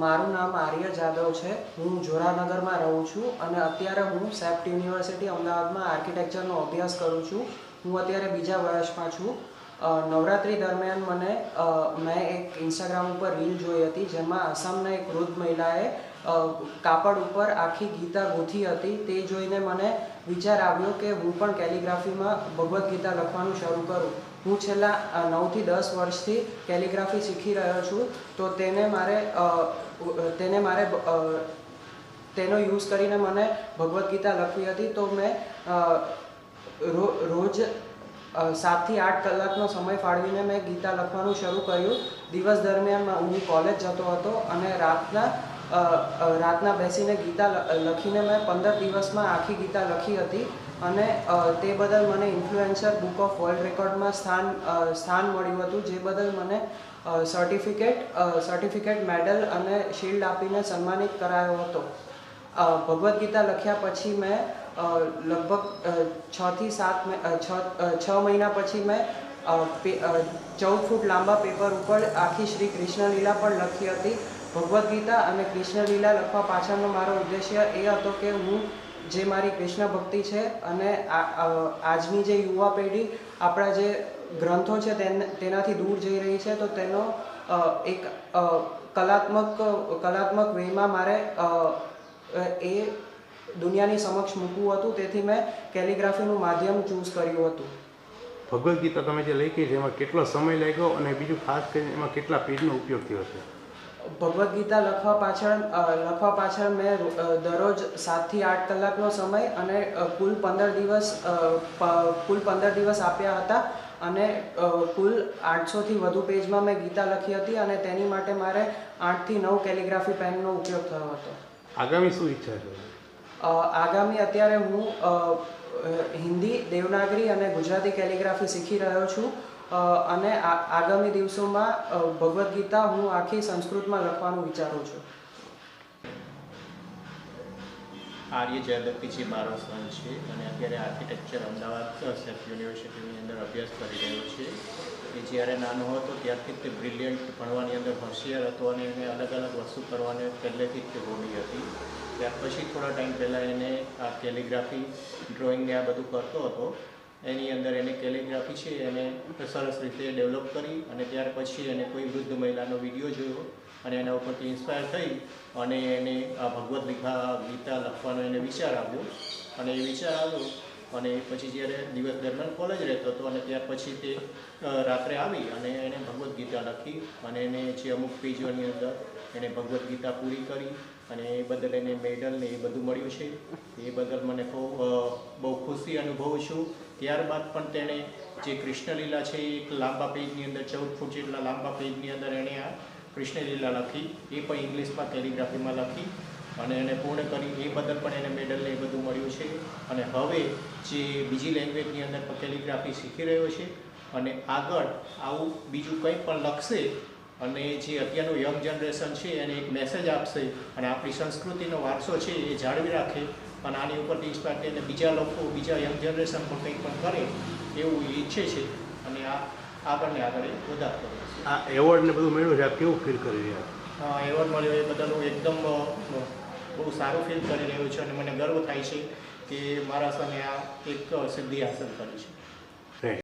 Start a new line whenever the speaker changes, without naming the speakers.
મારું નામ આર્ય જાદવ છે. હું જોરાનગરમાં રહું છું અને અત્યારે હું સેપ્ટ યુનિવર્સિટી અમદાવાદમાં આર્કિટેક્ચરનો અભ્યાસ કરું છું. હું અત્યારે બીજા વર્ષમાં છું. નવરાત્રિ દરમિયાન મને મેં એક ઇન્સ્ટાગ્રામ ઉપર રીલ જોઈ હતી જેમાં આસામના એક વૃદ્ધ મહિલાએ કાપડ ઉપર આખી ગીતા ગૂંથી હતી. તે જોઈને મને વિચાર આવ્યો કે હું પણ કેલિગ્રાફીમાં ભગવદ્ ગીતા લખવાનું શરૂ કરું. હું છેલ્લા નવથી દસ વર્ષથી કેલિગ્રાફી શીખી રહ્યો છું. તો તેને મારે તેને મારે તેનો યુઝ કરીને મને ભગવદ્ ગીતા લખવી હતી. તો મેં રોજ સાતથી આઠ કલાકનો સમય ફાળવીને મેં ગીતા લખવાનું શરૂ કર્યું. દિવસ દરમિયાન હું કોલેજ જતો હતો અને રાતના રાતના બેસીને ગીતા લખીને મેં પંદર દિવસમાં આખી ગીતા લખી હતી અને તે બદલ મને ઇન્ફ્લુએન્સર બુક ઓફ વર્લ્ડ રેકોર્ડમાં સ્થાન સ્થાન મળ્યું હતું, જે બદલ મને સર્ટિફિકેટ સર્ટિફિકેટ મેડલ અને શિલ્ડ આપીને સન્માનિત કરાયો હતો. ભગવદ્ ગીતા લખ્યા પછી મેં લગભગ છથી સાત છ મહિના પછી મેં ચૌદ ફૂટ લાંબા પેપર ઉપર આખી શ્રી કૃષ્ણ લીલા પણ લખી હતી. ભગવદ્ ગીતા અને કૃષ્ણ લખવા પાછળનો મારો ઉદ્દેશ્ય એ હતો કે હું જે મારી કૃષ્ણ ભક્તિ છે અને આજની જે યુવા પેઢી, આપણા જે ગ્રંથો છે તેનાથી દૂર જઈ રહી છે, તો તેનો એક કલાત્મક કલાત્મક વેમાં મારે એ દુનિયાની સમક્ષ મૂકવું હતું. તેથી મેં કેલિગ્રાફીનું માધ્યમ ચૂઝ કર્યું હતું.
ભગવદ્ ગીતા તમે જે લખી છે, એમાં કેટલો સમય લાગ્યો અને બીજું ખાસ કરીને એમાં કેટલા પેજનો ઉપયોગ થયો છે?
ભગવદ્ ગીતા લખવા પાછળ લખવા પાછળ મેં દરરોજ સાતથી આઠ કલાકનો સમય અને કુલ પંદર દિવસ કુલ પંદર દિવસ આપ્યા હતા અને કુલ આઠસોથી વધુ પેજમાં મેં ગીતા લખી હતી અને તેની માટે મારે આઠથી નવ કેલિગ્રાફી પેનનો ઉપયોગ થયો હતો.
આગામી શું ઈચ્છા છે?
આગામી અત્યારે હું હિન્દી દેવનાગરી અને ગુજરાતી કેલિગ્રાફી શીખી રહ્યો છું. અને આગામી દિવસોમાં ભગવદ્ ગીતા હું આખી સંસ્કૃતમાં લખવાનું વિચારું છું.
આર્ય જયદત્તીજી મારો સન છે અને અત્યારે આર્કિટેક્ચર અમદાવાદ સેફ યુનિવર્સિટીની અંદર અભ્યાસ કરી રહ્યો છે. એ જ્યારે નાનો હતો ત્યારથી તે બ્રિલિયન્ટ ભણવાની અંદર હોશિયાર હતો અને એને અલગ અલગ વસ્તુ કરવાની પહેલેથી જ તે હોબી હતી. ત્યાર પછી થોડા ટાઈમ પહેલાં એને આ કેલિગ્રાફી ડ્રોઈંગને આ બધું કરતો હતો. એની અંદર એને કેલિગ્રાફી છે, એને સરસ રીતે ડેવલપ કરી અને ત્યાર પછી એને કોઈ વૃદ્ધ મહિલાનો વીડિયો જોયો અને એના ઉપરથી ઇન્સ્પાયર થઈ અને એને આ ભગવદ્ ગીતા ગીતા લખવાનો એને વિચાર આવ્યો અને એ વિચાર આવ્યો અને પછી જ્યારે દિવસ દરમિયાન કોલેજ રહેતો હતો અને ત્યાર પછી તે રાત્રે આવી અને એણે ભગવદ્ ગીતા લખી અને એને જે અમુક પેજોની અંદર એણે ભગવદ્ ગીતા પૂરી કરી અને એ બદલ એને મેડલ ને એ બધું મળ્યું છે. એ બદલ મને બહુ બહુ ખુશી અનુભવું છું. ત્યારબાદ પણ તેણે જે કૃષ્ણલીલા છે એક લાંબા પેજની અંદર, ચૌદ ફૂટ જેટલા લાંબા પેજની અંદર એણે આ કૃષ્ણલીલા લખી. એ પણ ઇંગ્લિશમાં કેલિગ્રાફીમાં લખી. અને એને પૂર્ણ કરી એ બદલ પણ એને મેડલ ને એ બધું મળ્યું છે. અને હવે જે બીજી લેંગ્વેજની અંદર કેલિગ્રાફી શીખી રહ્યો છે અને આગળ આવું બીજું કંઈ પણ લખશે અને જે અત્યારનું યંગ જનરેશન છે એને એક મેસેજ આપશે અને આપણી સંસ્કૃતિનો વારસો છે એ જાળવી રાખે અને આની ઉપરથી ઇન્સ્પાયર થઈને બીજા લોકો બીજા યંગ જનરેશન પણ કંઈક પણ કરે એવું ઈચ્છે છે અને આ આગળને આગળ વધારતો
આ એવોર્ડ ને બધું મેળવ્યું છે. આપ કેવું ફીલ કરી રહ્યા
હા એવોર્ડ મળ્યો એ બદલ હું એકદમ બહુ સારું ફીલ કરી રહ્યો છું અને મને ગર્વ થાય છે કે મારા સામે આ એક સિદ્ધિ હાંસલ કરી છે.